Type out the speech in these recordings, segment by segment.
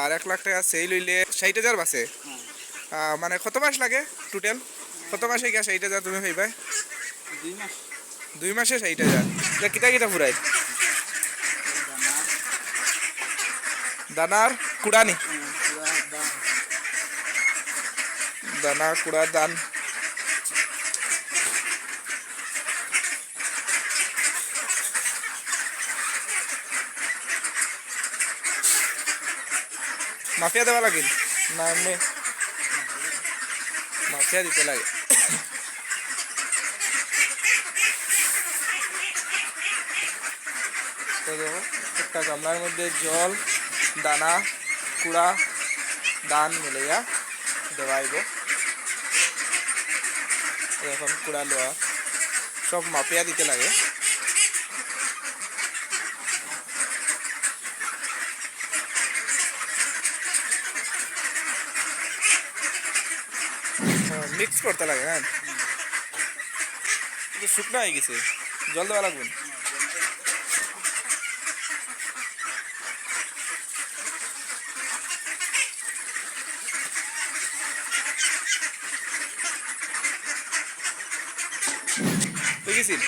আর এক লাখ টাকা সেই লইলে ষাট হাজার বাসে। মানে কত মাস লাগে টোটাল কত মাসে গিয়া ষাট হাজার তুমি ভাইবা দুই মাস। ষাট হাজার। এটা কিতা কিতা ফুরাই? দানা দানার কুড়ানি। দানা। কুড়া দান। মাফিয়া দেওয়া লাগিল না, এমনি মাফিয়া দিতে লাগে। একটা গামলার মধ্যে জল, দানা, কুড়া দান মিলাইয়া দেওয়াইব এখন কুড়া লোয়া সব মাপিয়া দিতে লাগে। মিক্স করতে লাগে হ্যাঁ কিন্তু শুকনো হয়ে গেছে জল দেওয়া লাগবে না? হয়ে গেছিল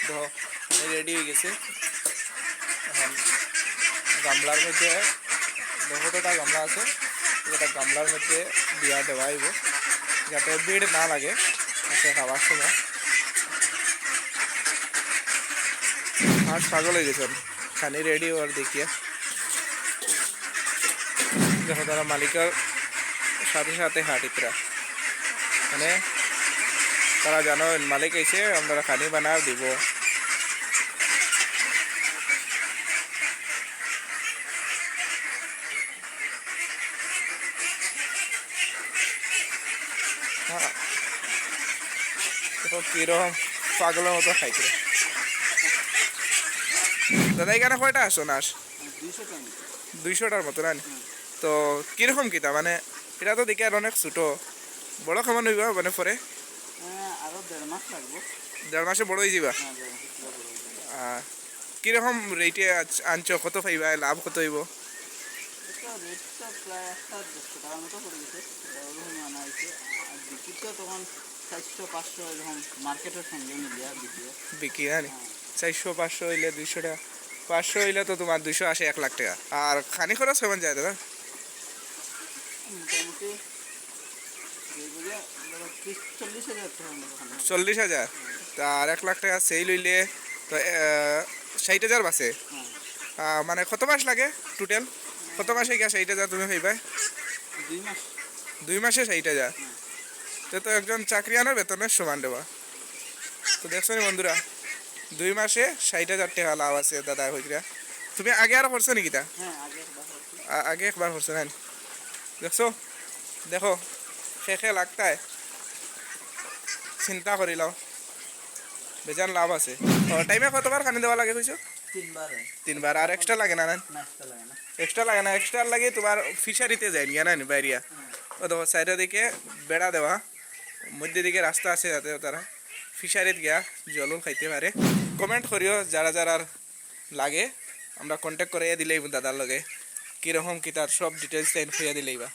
দেখো রেডি হয়ে গেছে এখন গামলার মধ্যে বহুতটা গামলা আছে এটা গামলার মধ্যে দিয়া দেওয়া হইব, যাতে ভিড় না লাগে হাতে খাবার সময়। আর পাগল হয়ে গেছেন। খানি রেডি হওয়ার দেখিয়া দেখো, তারা মালিকের সাথে সাথে হাঁটিতরা মানে তারা জানো, মালিক এসে আমরা খানি বানাও দিব। হ্যাঁ কীরকম পাগলের মতো খাইছে দাদা, এখানে কয়টা আসো দুইশো দুইশোটার মতো, না? তো কীরকম কিতা মানে এটা তো দেখে আর অনেক ছোটো। বড় খামান হইবা মানে পরে? দেড় মাস বড় হয়ে যাবা? কীরকম রেটে আনছো? কত পাইবা? লাভ কত হইব? রেটটা প্রায় একটা দেড়শো টাকার মতো পড়ে গেছে ওরকম আনা হয়েছে আর বিক্রিতে তখন চারশো পাঁচশো এরকম মার্কেটের সঙ্গে মিলিয়ে বিক্রি বিক্রি হ্যাঁ চারশো পাঁচশো হইলে দুইশো টাকা। পাঁচশো হইলে তো তোমার দুইশো আসে এক লাখ টাকা। আর খানি খরচ কেমন যায় দাদা? মোটামুটি চল্লিশ হাজার। আর এক লাখ টাকা সেই লইলে তো ষাট হাজার বাসে। হ্যাঁ। মানে কত মাস লাগে টোটাল কত মাসে গিয়া ষাট যা তুমি পাইবা দুই মাস। দুই মাসে ষাট হাজার তো তো একজন চাকরিয়ানের বেতনের সমান দেবা। তো দেখছ বন্ধুরা দুই মাসে ষাট হাজার টাকা লাভ আছে দাদা হইরা তুমি আগে আর করছ নাকি তা? হ্যাঁ আগে একবার করছ। না দেখছ? দেখো শেষে লাগতায়। চিন্তা করি লও বেজান লাভ আছে। টাইমে কতবার খানি দেওয়া লাগে কইছো? তিনবার তিনবার আর এক্সট্রা লাগে না না? এক্সট্রা লাগে না। এক্সট্রা লাগে তোমার ফিশারিতে যায় নিয়ে না বাইরিয়া অথবা সাইডের দিকে বেড়া দেওয়া। মধ্যে দিকে রাস্তা আছে যাতে তারা ফিশারিত গিয়া জলও খাইতে পারে। কমেন্ট করিও যারা যারা লাগে আমরা কন্ট্যাক্ট করে দিলেই দাদার লগে। কীরকম কি তার সব ডিটেলস হইয়া দিলেই বা।